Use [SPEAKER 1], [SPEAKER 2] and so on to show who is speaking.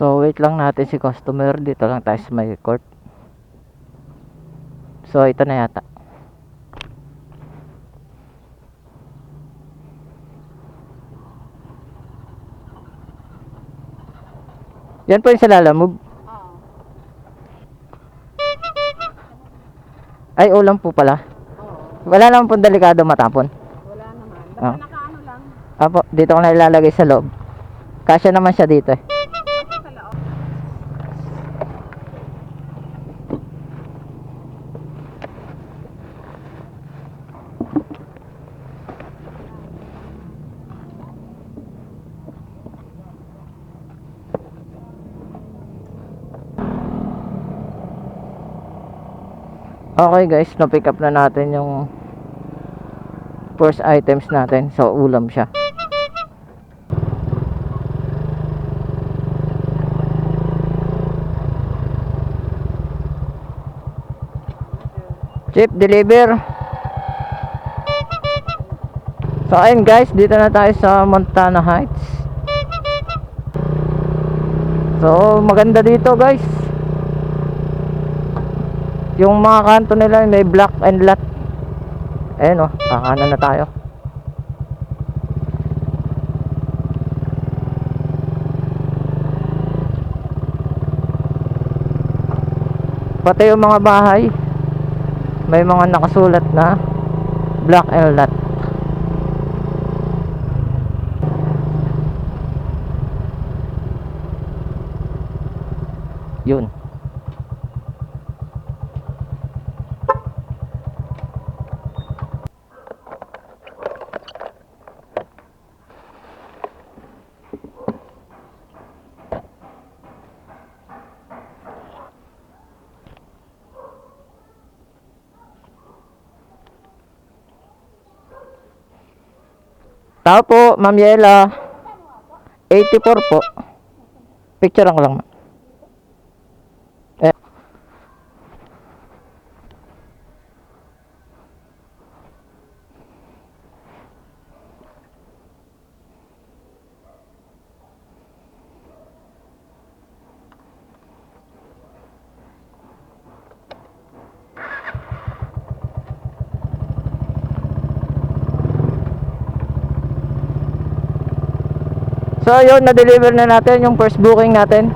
[SPEAKER 1] So wait lang natin si customer. Dito lang tayo sa may court. So ito na yata. Yan po yung sa Lalamove. Ay, ulam po pala. Wala naman pong delikado matapon.
[SPEAKER 2] Wala naman. Basta
[SPEAKER 1] Ah.
[SPEAKER 2] nakaano lang.
[SPEAKER 1] Apo, dito ko na ilalagay sa loob. Kasya naman siya dito eh.
[SPEAKER 2] Kasi sa loob.
[SPEAKER 1] Okay guys, na-pick up na natin yung first items natin. So, ulam siya. Chip, deliver. So, ayun guys, dito na tayo sa Montana Heights. So, maganda dito guys. Yung mga kanto nila may black and lot. Ayun oh, kakanan na tayo. Pati yung mga bahay may mga nakasulat na black and lot. Yun. Tao po, Ma'am Yela. 84 po. Picture ko lang. ma'am. Eh. So yun, na-deliver na natin yung first booking natin.